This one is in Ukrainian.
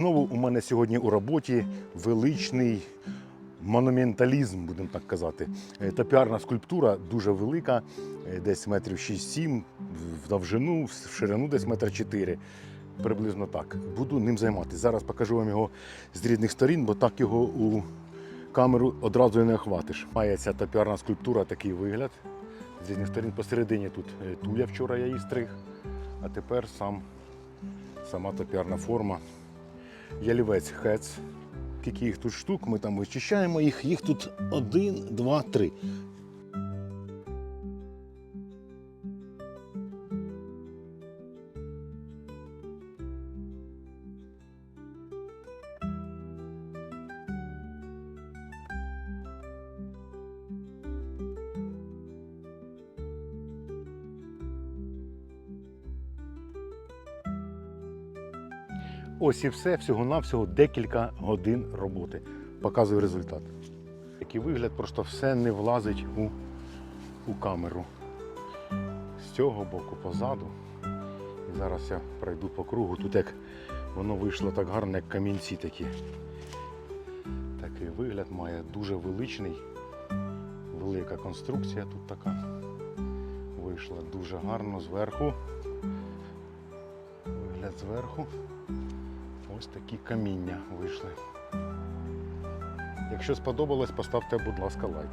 Знову у мене сьогодні у роботі величний монументалізм, будемо так казати. Е, Топіарна скульптура дуже велика, е, десь метрів 6-7, в довжину, в ширину десь метр 4. Приблизно так. Буду ним займатися. Зараз покажу вам його з різних сторін, бо так його у камеру одразу і не охватиш. Має ця топіарна скульптура такий вигляд. З різних сторін посередині тут е, туя, вчора я її стриг, а тепер сам, сама топіарна форма. Ялівець хец. Скільки їх тут штук, ми там вичищаємо їх. Їх тут один, два, три. Ось і все, всього-навсього декілька годин роботи. Показую результат. Такий вигляд, просто все не влазить у, у камеру. З цього боку позаду. І зараз я пройду по кругу. Тут як воно вийшло так гарно, як камінці такі. Такий вигляд має дуже величний, велика конструкція тут така. Вийшла дуже гарно зверху. Вигляд зверху. Ось такі каміння вийшли. Якщо сподобалось, поставте, будь ласка, лайк.